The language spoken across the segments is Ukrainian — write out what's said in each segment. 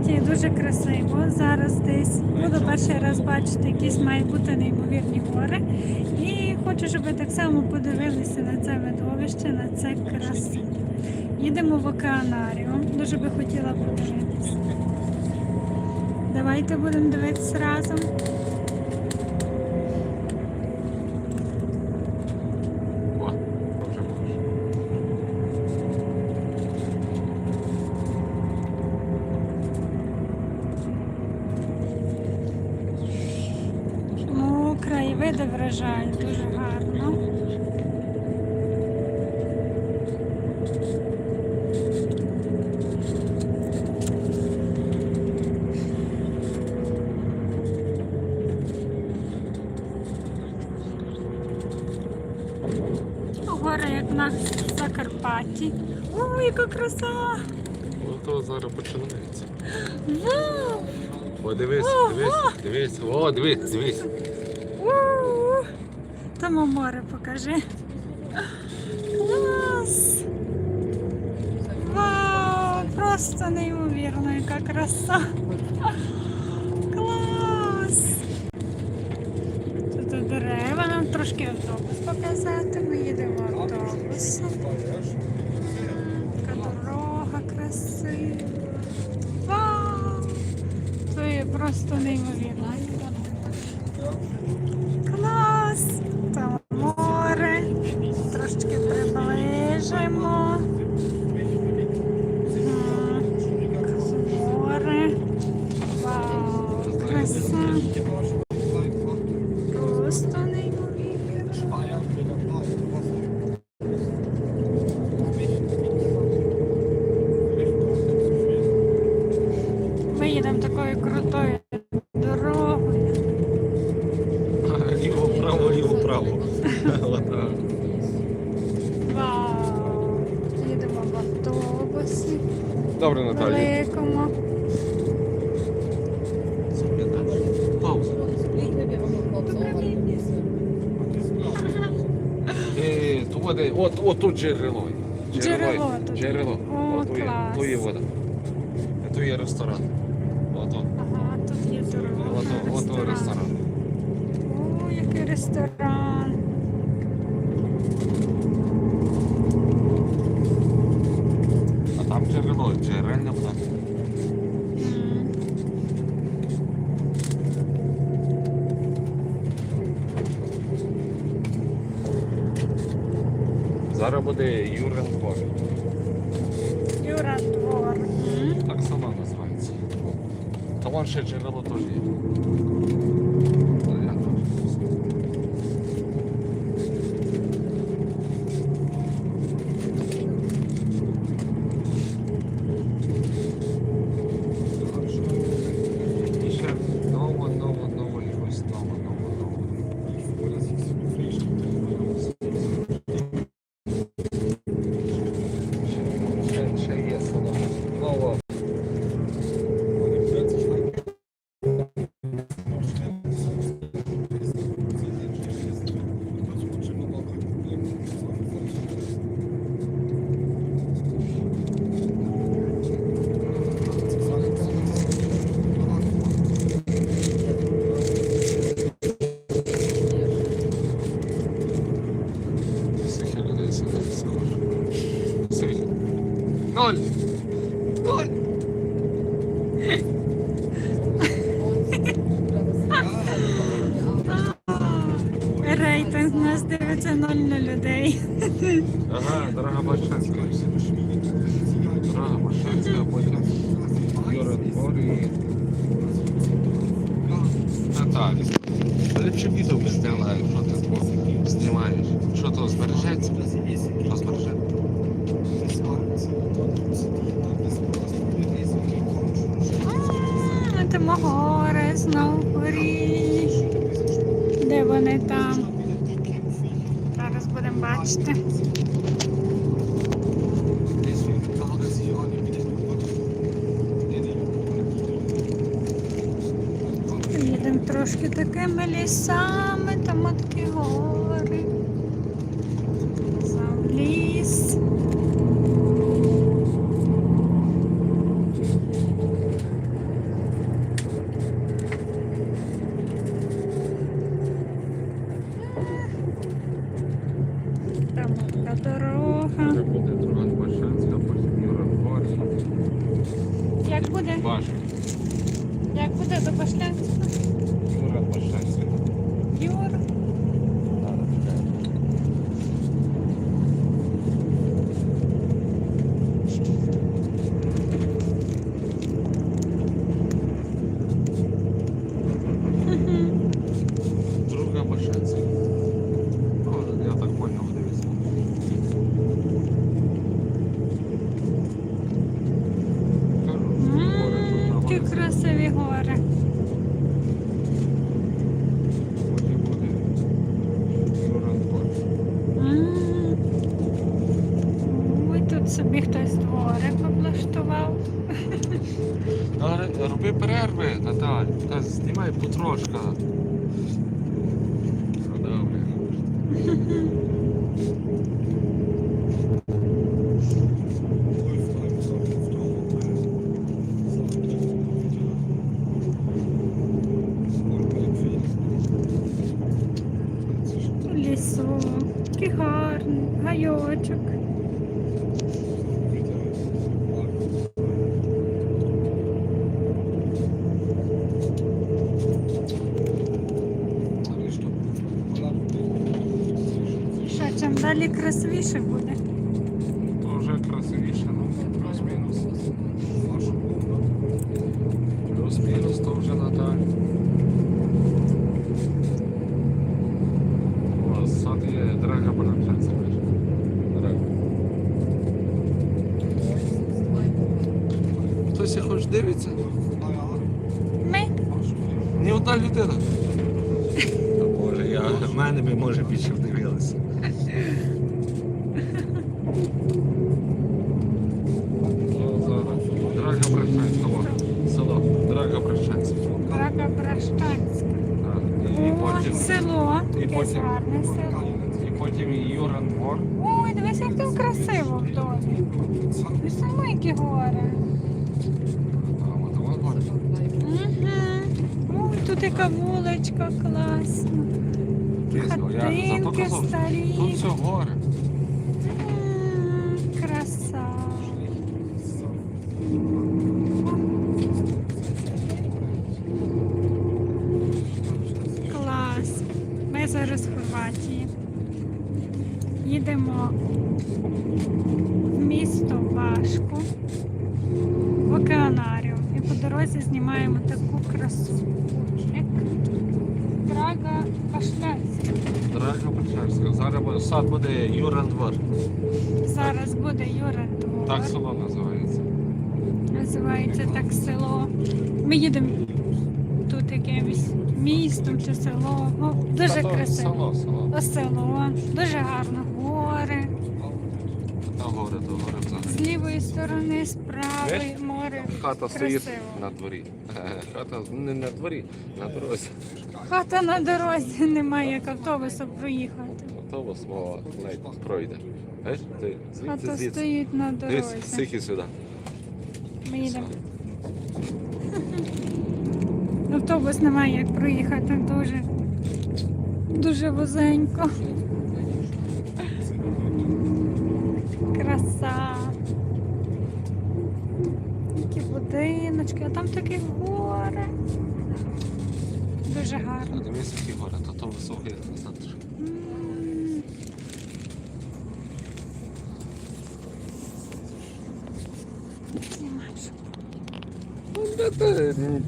Закарпатті дуже красиво. Зараз десь буду перший раз бачити якісь мають бути неймовірні гори. І хочу, щоб ви так само подивилися на це видовище, на це красу. Їдемо в океанаріум. Дуже би хотіла подивитися. Давайте будемо дивитися разом. О, вже можеш. Ну, краєвиди дуже гарно. Гори, як на Закарпатті. О, яка краса! Ото зараз починається. Вау! О, дивись, дивись, дивись. О, дивись, дивись. Там море покажи. Клас! Вау! Просто неймовірно, яка краса! Клас! Тут дерева, нам трошки автобус показати. Ми їдемо автобусом. Така дорога красива. Вау! Це просто неймовірно. Клас! Там море. Трошки приближимо. М, Море. Вау, краса. Просто неймовірно. Ми їдемо такою крутою дорогою. Ліво, право, ліво, право. Вау! Їдемо в автобусі. Добре, Наталія. Великому. Пауза. Е, води, от, от тут джерело. Джерело тут. Джерело. О, От є, клас. то є вода. То є ресторан. Ото. Ага, тут є дорога. Ото, ото ресторан. О, який ресторан. А там джерело, джерельна вода. М. Зараз буде Юрин двор. Юра двор. М. Так само називається. Та вон ще джерело теж є. Нас дивиться 0 на людей. Ага, дорога Башанська. Дорога Башанська, потім Юра Двор Наталі. Але чи відео би зняли, двор знімаєш. Що то збережеться? Що збережеться? А, Там гори знову горі. Де вони там? Зараз будемо. Їдемо трошки такими лісами, там от такі гори. Сам ліс. Ага. Це буде друга Башанська, потім Юра Двор. Як буде? Башка. Як буде до Башлянська? Юра Башанська. Юр. Надо чекати. Мгм. Друга Башанська. Ну, я так понял, дивіться. Кажу, гори тут М, на Які горі. красиві гори. Потім буде Юра Двор. М. Ой, тут собі хтось дворик облаштував. Та Роби перерви, Наталь. Та знімай потрошка. Ну, Добре. У лісу. Який гарний, гайочок. Що, чим далі красивіше буде? То вже красивіше, ну, плюс-мінус. Плюс-мінус, то вже Наталь. О, сад є драга бранчанця. Драга. Хтось ще хоч дивиться? Ми? Ні одна людина. Та Боже, я в мене більше вдивилися. Драга Бращанська, село. Драга Бращанська. Драга Бращанська. І О, потім, село. і Яке потім- гарне село. і потім Юран двор. Ой, дивись, як там красиво в домі. І саме які гори. Угу. Ой, тут яка вуличка класна. Кисло, я зато Хатинки казав, старі. Тут все гори. М, Краса. Клас. Ми зараз в Хорватії. Їдемо в місто Вашку, в океанаріум. І по дорозі знімаємо таку красу. Як Прага Башлянська. Зараз буде- сад буде Юран двор. Зараз буде Юра двор. Так село називається. Називається так село. Ми їдемо тут якимось містом чи село. Ну, дуже Та красиво. Село, село. О, село, дуже гарно. Гори. Та гори, то гори взагалі. З лівої сторони, з правої Хата стоїть Красиво. на дворі. Хата не на дворі, на дорозі. Хата на дорозі немає, як автобусом проїхати. Автобус мова ледь пройде. Знаєш, ти звідси Хата звідси. стоїть на Дивись, дорозі. скільки сюди. Ми їдемо. Автобус немає як проїхати дуже. Дуже вузенько. Краса. Такі будиночки, а там такі гори. Дуже А гарно. дивись, які гори, то то високий центр.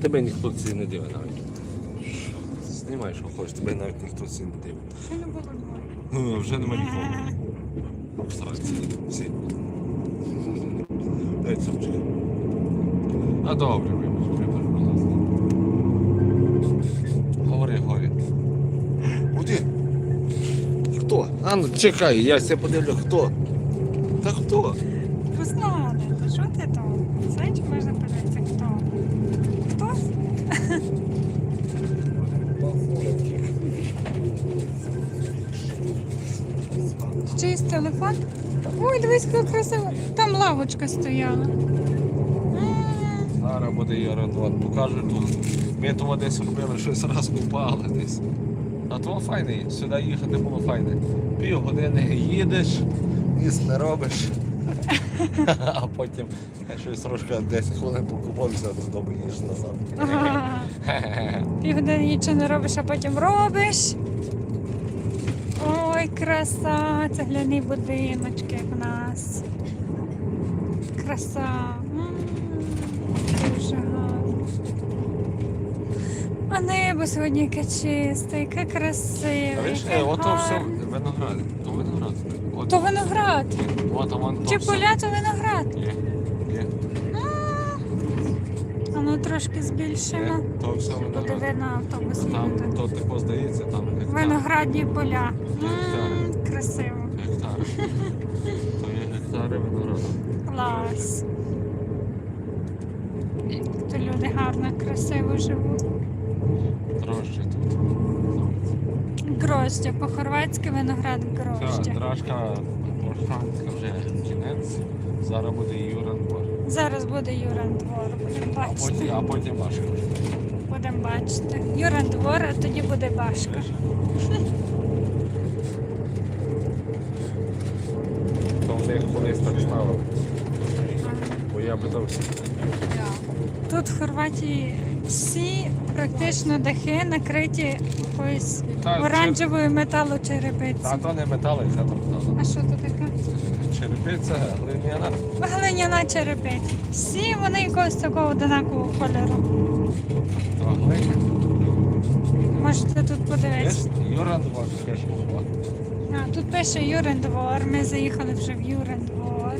Тебе ніхто ці не дивить навіть. Знімай, що хочеш, тебе навіть ніхто ці не дивить. Ще не було. Ну, вже нема нікого. Всраться всі. Дай сумчики. А добре, вибач, вибач, будь ласка. Говори, говори. Куди? Хто? А ну чекай, я все подивлю, хто? Та хто? Руслане, та що ти там? Знаєш, можна подивитися, хто? Хтось? Чийсь телефон? Ой, дивись, як красиво. Там лавочка стояла. Зараз буде Єродвон, покажу тут. Ми того десь робили, щось раз купали десь. А то файний, сюди їхати було файне. Пів години їдеш, міст не робиш. А потім щось трошки 10 хвилин покупався, додому їдеш назад. Ага. Півгодини нічого не робиш, а потім робиш. Ой, краса, цегляні будиночки в нас. Краса. М, Дуже гарно. А небо сьогодні яке чисте, яке красиве. А видиш, яке ото все виноград. То виноград. От, То виноград. от, вон, то Чи все. поля, то виноград. Є, є, А ну трошки збільшимо. є. То все Буде виноград. видно автобус Там, їде. то типу здається, там гектар. Виноградні поля. М, Красиво. Гектари. То є гектари винограду. Клас. То люди гарно, красиво живуть. Дрожжі тут. Гроздя, по-хорватськи виноград Все, гроздя. драшка Оршанська вже кінець. Зараз буде Юран Двор. Зараз буде Юран двор, будемо А потім, бачити. а потім Машка. Будемо бачити. Юран двор, а тоді буде башка. То в них колись так стало. Бо я би питався. Тут в Хорватії всі практично дахи накриті якоюсь Та, це- оранжевою Та металочерепицею. то не металиця, то метал. А що то таке? Черепиця, глиняна. Глиняна черепиця. Всі вони якогось такого однакового кольору. То глиня. Можете тут подивитися. Є Двор. А, тут пише Юрин двор. Ми заїхали вже в Юрин двор.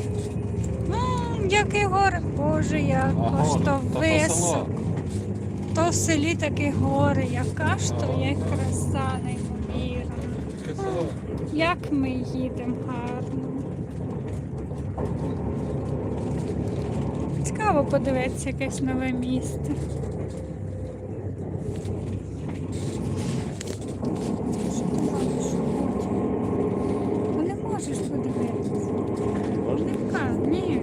М, який гори. Боже, як Ага, то то то село. То в селі такі гори, яка ж то є краса неймовірна. Як ми їдемо гарно. Цікаво подивитися якесь нове місце. Що ти робиш? Ну, Не можеш подивитися. Можна? Яка? Ні.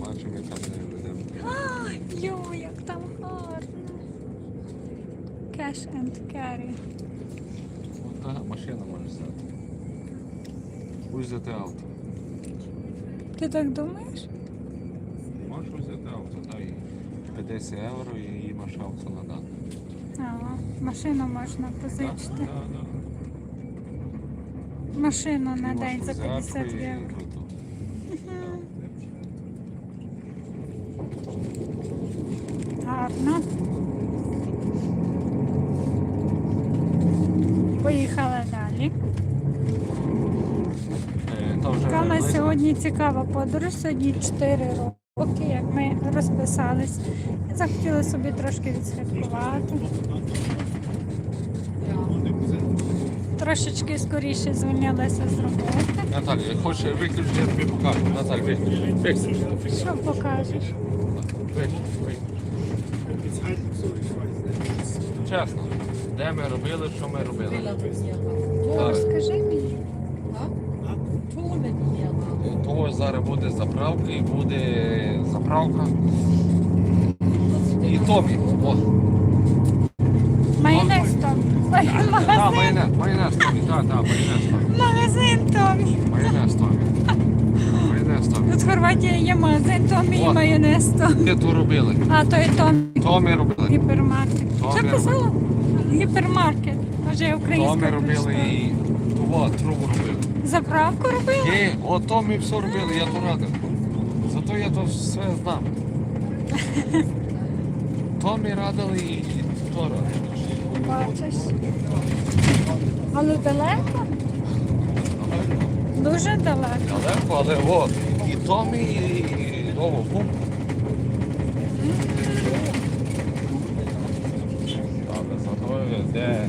Бачимо, яка не ведемо. Ай, йо, як там гарно. Cash and carry. От та може взяти. Будеш взяти авто. Ти так думаєш? Можеш взяти авто, дай 50 євро і маєш авто надати. Ага, машину можна позичити. так, так. Машину на день за 50 євро. Гарно. У нас близько. сьогодні цікава подорож, сьогодні 4 роки, як ми розписались. Захотіли собі трошки відсвяткувати. Трошечки скоріше звільнилися з роботи. Наталя, хочеш виключити, я тобі покажу. Наталя. Виключи. Що покажеш? Чесно, де ми робили, що ми робили. О, розкажи мені. Е, Того зараз буде заправка і буде заправка. І Томі. О, Майонез Томі. Ой, так, магазин, майонез, майонез Томі, так, так, майонез Томі. магазин Томі. Майонез Томі. Майонез Томі. Тут в Хорватії є магазин Томі і О. майонез Томі. Де то робили? А, то і Томі. Томі робили. Гіпермаркет. Томі Що писала? Гіпермаркет. Може українська. Томі робили і того трубу робили. Заправку робили? Ні, от Томі все робили, я то радив. Зато я то все знав. Томі радили і то радили. Бачиш. Але далеко? Дуже далеко. Далеко, але от. І Томі, і Нову Бум. Де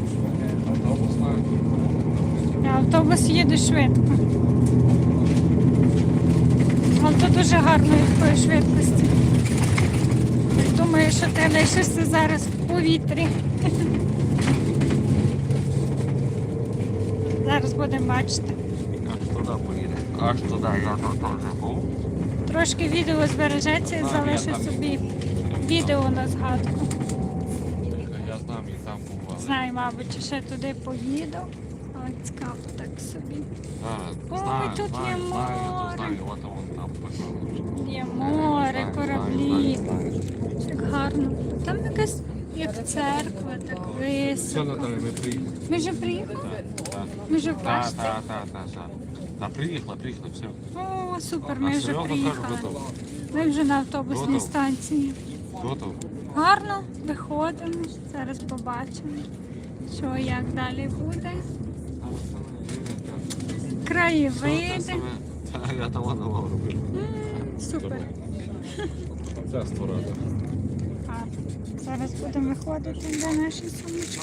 автобус їде швидко. Але то дуже гарної такої швидкості. Думаю, що ти лишишся зараз в повітрі. Зараз будемо бачити. аж туди поїде. Аж туди, я теж був. Трошки відео збережеться і залишу собі відео на згадку. Я знав і там був. Знаю, мабуть, чи ще туди поїду. Але цікаво так собі. Так, Ой, знаю, тут знаю, є знаю, море. то знаю, от вон там пошов. Є море, кораблі. Знаю, знаю. Так гарно. Там якась як церква, так високо. Ми приїхали. Ми вже приїхали? Так, Ми вже так, так, так, так, так. Та приїхала, приїхала, все. О, супер, ми вже приїхали. Ми вже на автобусній Готово. станції. Готово. Гарно, виходимо. Зараз побачимо, що як далі буде. Краєвиди. Я воно робив. Супер. Це створити. Зараз будемо виходити до нашої сумочки.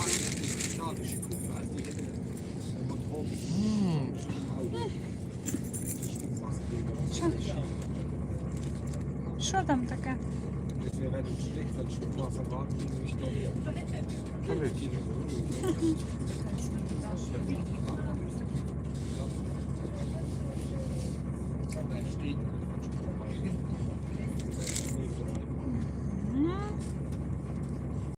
Що там таке? das wäre halt schlecht, dann schon mal verraten, ich glaube. Kann ich.